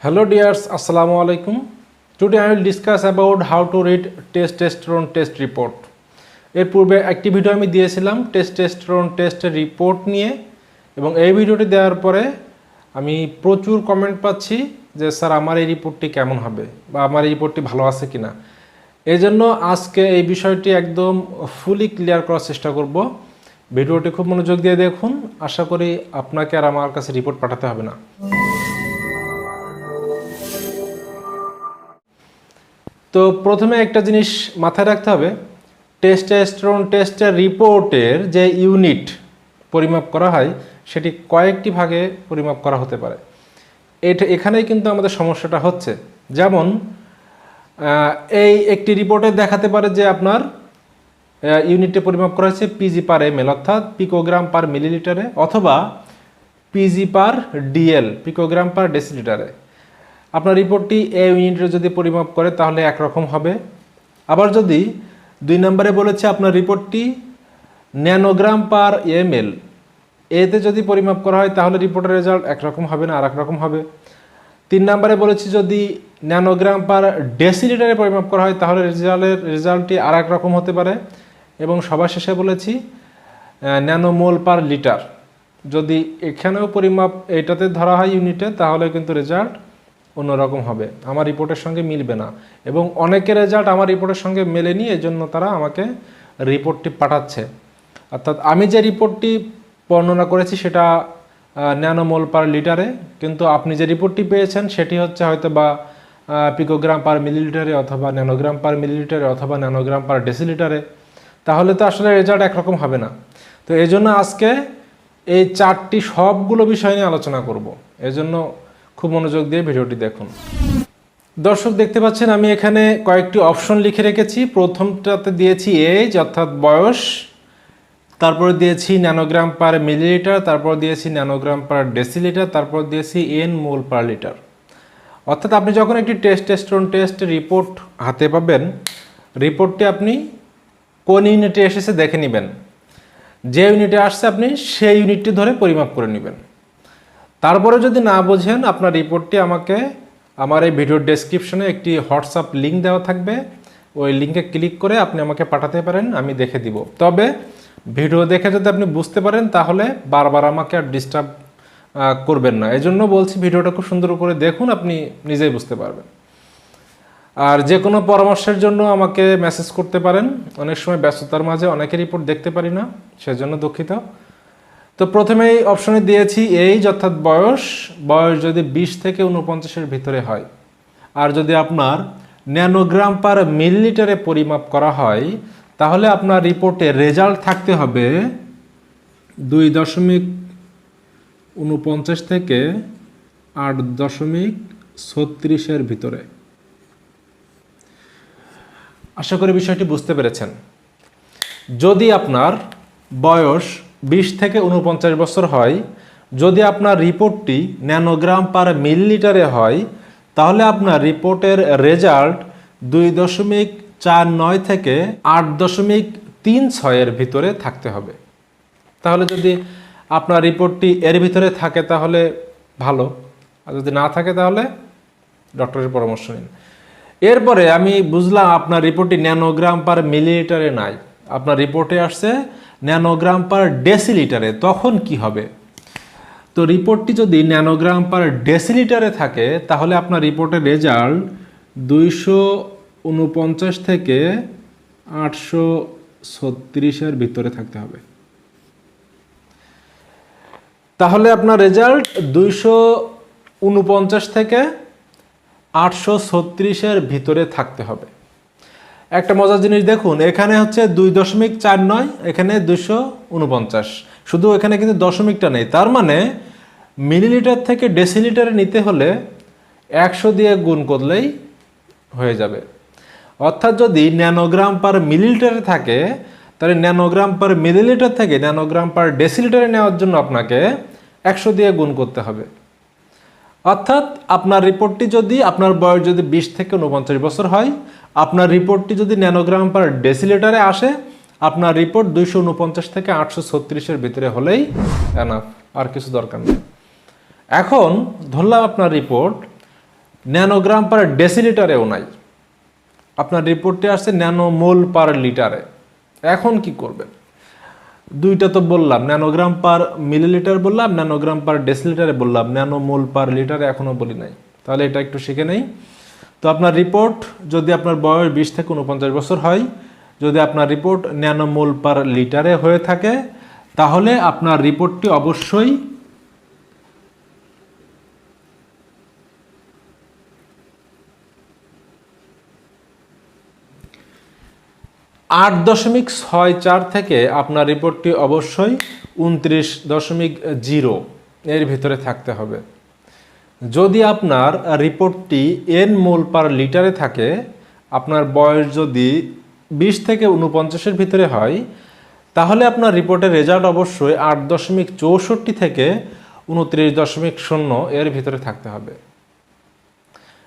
Hello dears, Assalamu alaikum. Today I will discuss about how to read testosterone test report. এর পূর্বে একটি video আমি দিয়েছিলাম testosterone টেস্টের রিপোর্ট নিয়ে। এবং এই ভিডিওটি দেওয়ার পরে আমি প্রচুর কমেন্ট পাচ্ছি যে স্যার আমার এই রিপোর্টটি কেমন হবে? বা আমার এই রিপোর্টটি ভালো আছে কিনা? এই জন্য আজকে এই বিষয়টি একদম ফুলি ক্লিয়ার করার চেষ্টা করব। ভিডিওটি খুব মনোযোগ দিয়ে দেখুন। আশা করি আপনাকে আর আমার কাছে রিপোর্ট পাঠাতে হবে না। তো প্রথমে একটা জিনিস মাথায় রাখতে হবে টেস্টোস্টেরন টেস্টের রিপোর্টের যে ইউনিট পরিমাপ করা হয়, সেটি কয়েকটি ভাগে পরিমাপ করা হতে পারে। এটা, এখানেই কিন্তু আমাদের সমস্যাটা হচ্ছে। যেমন এই একটি রিপোর্টে দেখাতে পারে যে আপনার ইউনিটে পরিমাপ করা হয়েছে পিজি পার এম এল অর্থাৎ পিকোগ্রাম পার মিলিলিটারে অথবা পিজি পার ডিএল পিকোগ্রাম পার ডেসিলিটারে আপনার রিপোর্টটি এ ইউনিটে যদি পরিমাপ করে, তাহলে একরকম হবে। আবার যদি দুই নম্বরে বলেছে আপনার রিপোর্টটি ন্যানোগ্রাম পার এমএল, এতে যদি পরিমাপ করা হয়, তাহলে রিপোর্টের রেজাল্ট একরকম হবে না আর রকম হবে। তিন নম্বরে বলেছি যদি ন্যানোগ্রাম পার ডেসিলিটারে পরিমাপ করা হয়, তাহলে রেজাল্টের, রেজাল্টটি আর রকম হতে পারে। এবং সবার শেষে বলেছি ন্যানোমোল পার লিটার। যদি এখানেও পরিমাপ, এটাতে ধরা হয় ইউনিটে, তাহলে কিন্তু রেজাল্ট অন্যরকম হবে। আমার রিপোর্টের সঙ্গে মিলবে না। এবং অনেকের রেজাল্ট আমার রিপোর্টের সঙ্গে মেলেনি এই জন্য তারা আমাকে রিপোর্টটি পাঠাচ্ছে। অর্থাৎ আমি যে রিপোর্টটি বর্ণনা করেছি সেটা ন্যানোমোল পার লিটারে, কিন্তু আপনি যে রিপোর্টটি পেয়েছেন সেটি হচ্ছে হয়তো বা পিকোগ্রাম পার মিলিলিটারে অথবা ন্যানোগ্রাম পার মিলিলিটারে অথবা ন্যানোগ্রাম পার ডেসিলিটারে, তাহলে তো আসলে রেজাল্ট একরকম হবে না। তো এই জন্য আজকে এই চারটি সবগুলো বিষয় নিয়ে আলোচনা করব। এজন্য খুব মনোযোগ দিয়ে ভিডিওটি দেখুন। দর্শক, দেখতে পাচ্ছেন আমি এখানে কয়েকটি অপশন লিখে রেখেছি। প্রথমটাতে দিয়েছি এজ, অর্থাৎ বয়স। তারপরে দিয়েছি ন্যানোগ্রাম পার মিলিলিটার, তারপর দিয়েছি ন্যানোগ্রাম পার ডেসিলিটার, তারপর দিয়েছি এন মোল পার লিটার। অর্থাৎ আপনি যখন একটি টেস্ট টেস্টন টেস্ট রিপোর্ট হাতে পাবেন, রিপোর্টটি আপনি কোন ইউনিটে এসেছে দেখে নেবেন। যে ইউনিটে আসছে আপনি সেই ইউনিটটি ধরে পরিমাপ করে নেবেন। তারপরে যদি না বোঝেন, আপনার রিপোর্টটি আমাকে, আমার এই ভিডিওর ডেসক্রিপশনে একটি হোয়াটসঅ্যাপ লিঙ্ক দেওয়া থাকবে। ওই লিঙ্কে ক্লিক করে আপনি আমাকে পাঠাতে পারেন, আমি দেখে দিব। তবে ভিডিও দেখে যদি আপনি বুঝতে পারেন, তাহলে বারবার আমাকে আর ডিস্টার্ব করবেন না। এই জন্য বলছি ভিডিওটা খুব সুন্দর করে দেখুন, আপনি নিজেই বুঝতে পারবেন। আর যে কোনো পরামর্শের জন্য আমাকে মেসেজ করতে পারেন। অনেক সময় ব্যস্ততার মাঝে অনেকে রিপোর্ট দেখতে পারি না, সেজন্য দুঃখিত। তো প্রথমেই অপশনে দিয়েছি এইজ অর্থাৎ বয়স। বয়স যদি বিশ থেকে উনপঞ্চাশের ভিতরে হয়, আর যদি আপনার ন্যানোগ্রাম পার মিলিলিটারে পরিমাপ করা হয়, তাহলে আপনার রিপোর্টে রেজাল্ট থাকতে হবে দুই দশমিক উনপঞ্চাশ থেকে আট দশমিক ছত্রিশের ভিতরে। আশা করি বিষয়টি বুঝতে পেরেছেন। যদি আপনার বয়স বিশ থেকে উনপঞ্চাশ বছর হয়। যদি আপনার রিপোর্টটি ন্যানোগ্রাম পার মিলিলিটারে হয়, তাহলে আপনার রিপোর্টের রেজাল্ট দুই দশমিক চার নয় থেকে আট দশমিক তিন ছয়ের ভিতরে থাকতে হবে। তাহলে যদি আপনার রিপোর্টটি এর ভিতরে থাকে, তাহলে ভালো। আর যদি না থাকে, তাহলে ডক্টরের পরামর্শ নিন। এরপরে আমি বুঝলাম আপনার রিপোর্টটি ন্যানোগ্রাম পার মিলিলিটারে নাই। আপনার রিপোর্টে আসছে ন্যানোগ্রাম পার ডেসিলিটারে, তখন কি হবে? তো রিপোর্টটি যদি ন্যানোগ্রাম পার ডেসিলিটারে থাকে, তাহলে আপনার রিপোর্টের রেজাল্ট দুইশো উনপঞ্চাশ থেকে আটশো ছত্রিশের ভিতরে থাকতে হবে। তাহলে আপনার রেজাল্ট দুইশো উনপঞ্চাশ থেকে আটশো ছত্রিশের ভিতরে থাকতে হবে। একটা মজার জিনিস দেখুন, এখানে হচ্ছে দুই দশমিক চার নয়, এখানে দুশো উনপঞ্চাশ। শুধু এখানে কিন্তু দশমিকটা নেই, তার মানে মিলিলিটার থেকে ডেসিলিটারে নিতে হলে একশো দিয়ে গুণ করলেই হয়ে যাবে। অর্থাৎ যদি ন্যানোগ্রাম পার মিলিলিটারে থাকে, তাহলে ন্যানোগ্রাম পার মিলিলিটার থেকে ন্যানোগ্রাম পার ডেসিলিটারে নেওয়ার জন্য আপনাকে একশো দিয়ে গুণ করতে হবে। অর্থাৎ আপনার রিপোর্টটি যদি, আপনার বয়স যদি বিশ থেকে উনপঞ্চাশ বছর হয় আপনার রিপোর্টটি যদি ন্যানোগ্রাম পার ডেসিলিটারে আসে, আপনার রিপোর্ট দুইশো উনপঞ্চাশ থেকে আটশো ছত্রিশের ভিতরে হলেই এনাফ আর কিছু দরকার নেই। এখন ধরলাম আপনার রিপোর্ট, ন্যানোগ্রাম পার ডেসিলিটারেও নাই। আপনার রিপোর্টে আসছে ন্যানোমোল পার লিটারে। এখন কি করবেন? দুইটা তো বললাম, ন্যানোগ্রাম পার মিলিলিটার বললাম, ন্যানোগ্রাম পার ডেসিলিটারে বললাম, ন্যানোমোল পার লিটারে এখনও বলি নাই। তাহলে এটা একটু শিখে নেই। তো আপনার রিপোর্ট যদি আপনার বয়স বিশ থেকে উনপঞ্চাশ বছর হয়, যদি আপনার রিপোর্ট ন্যানোমোল পার লিটারে হয়ে থাকে, তাহলে আপনার রিপোর্টটি অবশ্যই আট দশমিক ছয় চার থেকে আপনার রিপোর্টটি অবশ্যই উনত্রিশ দশমিক জিরো এর ভিতরে থাকতে হবে। যদি আপনার রিপোর্টটি এন মোল পার লিটারে থাকে, আপনার বয়স যদি বিশ থেকে উনপঞ্চাশের ভিতরে হয়, তাহলে আপনার রিপোর্টের রেজাল্ট অবশ্যই আট দশমিক চৌষট্টি থেকে উনত্রিশ দশমিক শূন্য এর ভিতরে থাকতে হবে।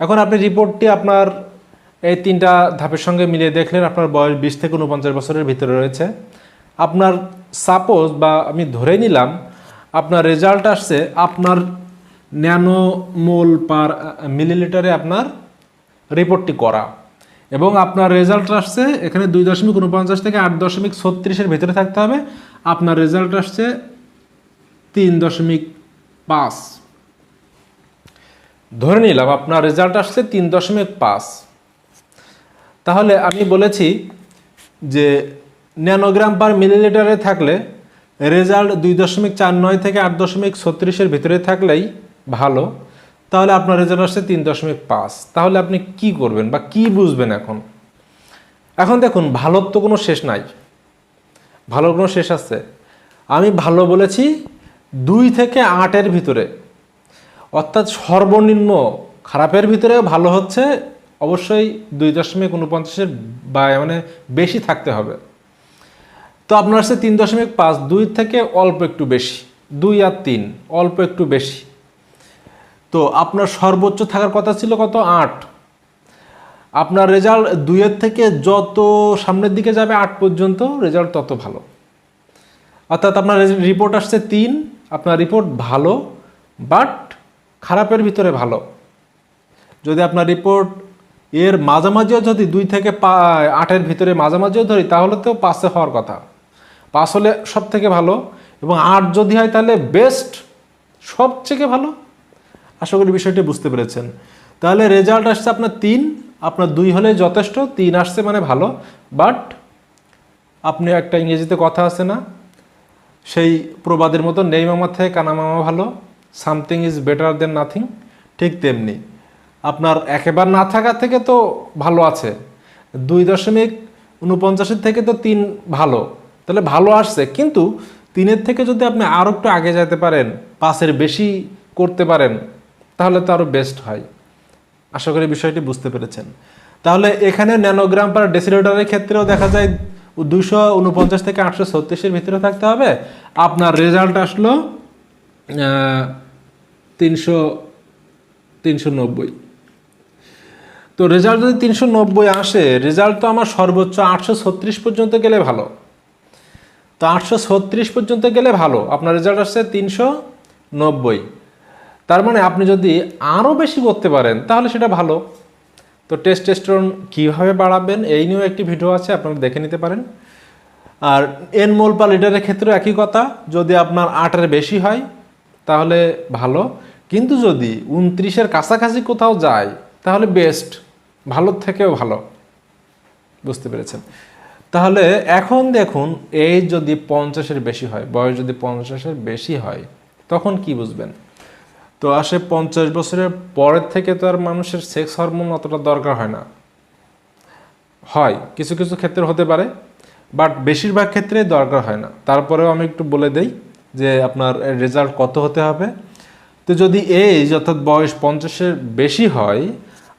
এখন আপনি রিপোর্টটি আপনার এই তিনটা ধাপের সঙ্গে মিলিয়ে দেখলেন, আপনার বয়স বিশ থেকে উনপঞ্চাশ বছরের ভিতরে রয়েছে। আপনার সাপোজ বা আমি ধরে নিলাম, আপনার রেজাল্ট আসছে আপনার ন্যানো মোল পার মিলিলিটারে আপনার রিপোর্টটি করা। এবং আপনার রেজাল্ট আসছে এখানে দুই দশমিক উনপঞ্চাশ থেকে আট দশমিক ছত্রিশের ভিতরে থাকতে হবে। আপনার রেজাল্ট আসছে তিন দশমিক পাঁচ। ধরে নিলাম আপনার রেজাল্ট আসছে তিন দশমিক পাঁচ। তাহলে আমি বলেছি যে ন্যানোগ্রাম পার মিলিলিটারে থাকলে রেজাল্ট দুই দশমিক চার নয় থেকে আট দশমিক ছত্রিশের ভিতরে থাকলেই ভালো, তাহলে আপনার রেজাল্ট আসছে তিন দশমিক পাঁচ। তাহলে আপনি কি করবেন বা কি বুঝবেন এখন? এখন দেখুন, ভালোর তো কোনো শেষ নাই। ভালোর কোনো শেষ আছে। আমি ভালো বলেছি দুই থেকে আটের ভিতরে। অর্থাৎ সর্বনিম্ন খারাপের ভিতরে ভালো হচ্ছে অবশ্যই দুই দশমিক উনপঞ্চাশের বা মানে বেশি থাকতে হবে। তো আপনার হচ্ছে তিন দশমিক পাঁচ, দুই থেকে অল্প একটু বেশি। দুই আর তিন, অল্প একটু বেশি। তো আপনার সর্বোচ্চ থাকার কথা ছিল কত? আট। আপনার রেজাল্ট দুইয়ের থেকে যত সামনের দিকে যাবে আট পর্যন্ত রেজাল্ট তত ভালো। অর্থাৎ আপনার রিপোর্ট আসছে তিন, আপনার রিপোর্ট ভালো বাট খারাপের ভিতরে ভালো। যদি আপনার রিপোর্ট এর মাঝামাঝিও যদি দুই থেকে পা আটের ভিতরে মাঝামাঝিও ধরি, তাহলে তো পাশে হওয়ার কথা। পাস হলে সব থেকে ভালো, এবং আট যদি হয় তাহলে বেস্ট সবথেকে ভালো। আশা করি বিষয়টি বুঝতে পেরেছেন। তাহলে রেজাল্ট আসছে আপনার তিন, আপনার দুই হলে যথেষ্ট, তিন আসছে মানে ভালো। বাট আপনি একটা ইংরেজিতে কথা আছে না, সেই প্রবাদের মতো নেই মামার থেকে কানা মামা ভালো something is better than nothing ঠিক তেমনি। আপনার একেবারে না থাকা থেকে তো ভালো আছে, দুই দশমিক উনপঞ্চাশের থেকে তো তিন ভালো, তাহলে ভালো আসছে। কিন্তু তিনের থেকে যদি আপনি আরও একটু আগে যেতে পারেন, পাঁচের বেশি করতে পারেন তাহলে তো আরও বেস্ট হয়। আশা করি বিষয়টি বুঝতে পেরেছেন। তাহলে এখানে ন্যানোগ্রাম পার ডেসিলিটারের ক্ষেত্রেও দেখা যায় দুশো উনপঞ্চাশ থেকে আটশো ছত্রিশের ভিতরে থাকতে হবে। আপনার রেজাল্ট আসলো তিনশো তিনশো নব্বই। তো রেজাল্ট যদি তিনশো নব্বই আসে রেজাল্ট তো আমার সর্বোচ্চ আটশো ছত্রিশ পর্যন্ত গেলে ভালো। তো আটশো ছত্রিশ পর্যন্ত গেলে ভালো। আপনার রেজাল্ট আসছে তিনশো নব্বই। তার মানে আপনি যদি আরও বেশি করতে পারেন, তাহলে সেটা ভালো। তো টেস্ট টেস্টন কীভাবে বাড়াবেন, এই নিয়েও একটি ভিডিও আছে, আপনারা দেখে নিতে পারেন। আর এন মোল পার লিটারের ক্ষেত্রে একই কথা, যদি আপনার আটের বেশি হয়, তাহলে ভালো। কিন্তু যদি উনত্রিশের কাছাকাছি কোথাও যায়, তাহলে বেস্ট ভালোর থেকেও ভালো। বুঝতে পেরেছেন? তাহলে এখন দেখুন এই যদি পঞ্চাশের বেশি হয়, বয়স যদি পঞ্চাশের বেশি হয়, তখন কি বুঝবেন? তো আসে পঞ্চাশ বছরের পরের থেকে তো আর মানুষের সেক্স হরমোন অতটা দরকার হয় না। হয়, কিছু কিছু ক্ষেত্রে হতে পারে বাট বেশিরভাগ ক্ষেত্রে দরকার হয় না। তারপরেও আমি একটু বলে দেই যে আপনার রেজাল্ট কত হতে হবে। তো যদি এজ অর্থাৎ বয়স পঞ্চাশের বেশি হয়,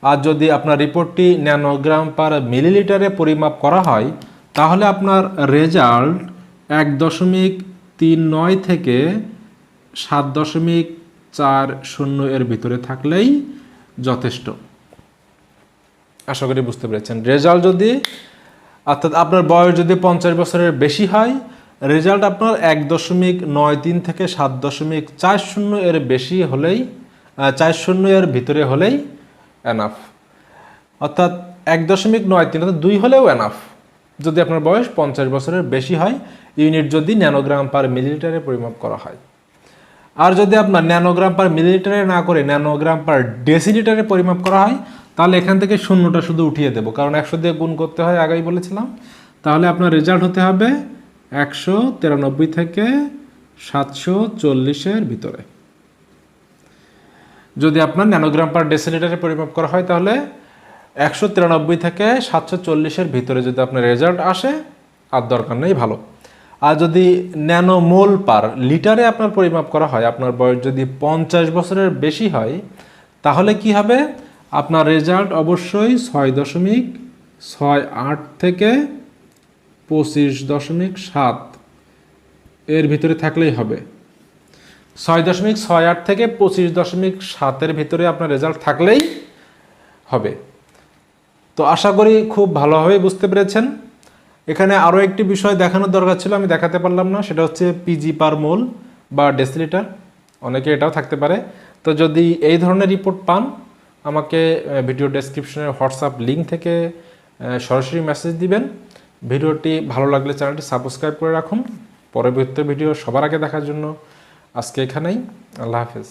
আর যদি আপনার রিপোর্টটি ন্যানোগ্রাম পার মিলিলিটারে পরিমাপ করা হয়, তাহলে আপনার রেজাল্ট এক দশমিক তিন নয় থেকে সাত দশমিক চার শূন্য এর ভিতরে থাকলেই যথেষ্ট। আশা করি বুঝতে পেরেছেন। রেজাল্ট যদি, অর্থাৎ আপনার বয়স যদি পঞ্চাশ বছরের বেশি হয়, রেজাল্ট আপনার এক দশমিক নয় তিন থেকে সাত দশমিক চার শূন্য এর বেশি হলেই চার শূন্য এর ভিতরে হলেই এনাফ অর্থাৎ এক দশমিক নয় তিন, অর্থাৎ দুই হলেও এনাফ যদি আপনার বয়স পঞ্চাশ বছরের বেশি হয়, ইউনিট যদি ন্যানোগ্রাম পার মিলিলিটারে পরিমাপ করা হয়। আর যদি আপনার ন্যানোগ্রাম পার মিলিলিটারে না করে ন্যানোগ্রাম পার ডেসিলিটারে পরিমাপ করা হয়, তাহলে এখান থেকে শূন্যটা শুধু উঠিয়ে দেবো। কারণ একশো দিয়ে গুণ করতে হয়, আগেই বলেছিলাম। তাহলে আপনার রেজাল্ট হতে হবে একশো তিরানব্বই থেকে সাতশো চল্লিশের ভিতরে। যদি আপনার ন্যানোগ্রাম পার ডেসিলিটারে পরিমাপ করা হয়, তাহলে একশো তিরানব্বই থেকে সাতশো চল্লিশের ভিতরে যদি আপনার রেজাল্ট আসে, আর দরকার নেই ভালো। আর যদি ন্যানো মোল পার লিটারে আপনার পরিমাপ করা হয়, আপনার বয়স যদি পঞ্চাশ বছরের বেশি হয়, তাহলে কি হবে? আপনার রেজাল্ট অবশ্যই ছয় দশমিক ছয় আট থেকে পঁচিশ দশমিক সাত এর ভিতরে থাকলেই হবে। ছয় দশমিক ছয় আট থেকে পঁচিশ দশমিক সাতের ভিতরে আপনার রেজাল্ট থাকলেই হবে। তো আশা করি খুব ভালোভাবে বুঝতে পেরেছেন। এখানে আরও একটি বিষয় দেখানোর দরকার ছিল, আমি দেখাতে পারলাম না, সেটা হচ্ছে পিজি পার মোল বা ডেসিলিটার অনেকে এটাও থাকতে পারে। তো যদি এই ধরনের রিপোর্ট পান, আমাকে ভিডিও ডেসক্রিপশনের হোয়াটসঅ্যাপ লিঙ্ক থেকে সরাসরি মেসেজ দিবেন। ভিডিওটি ভালো লাগলে চ্যানেলটি সাবস্ক্রাইব করে রাখুন। পরবর্তী ভিডিও সবার আগে দেখার জন্য আজকে এখানেই। আল্লাহ হাফেজ।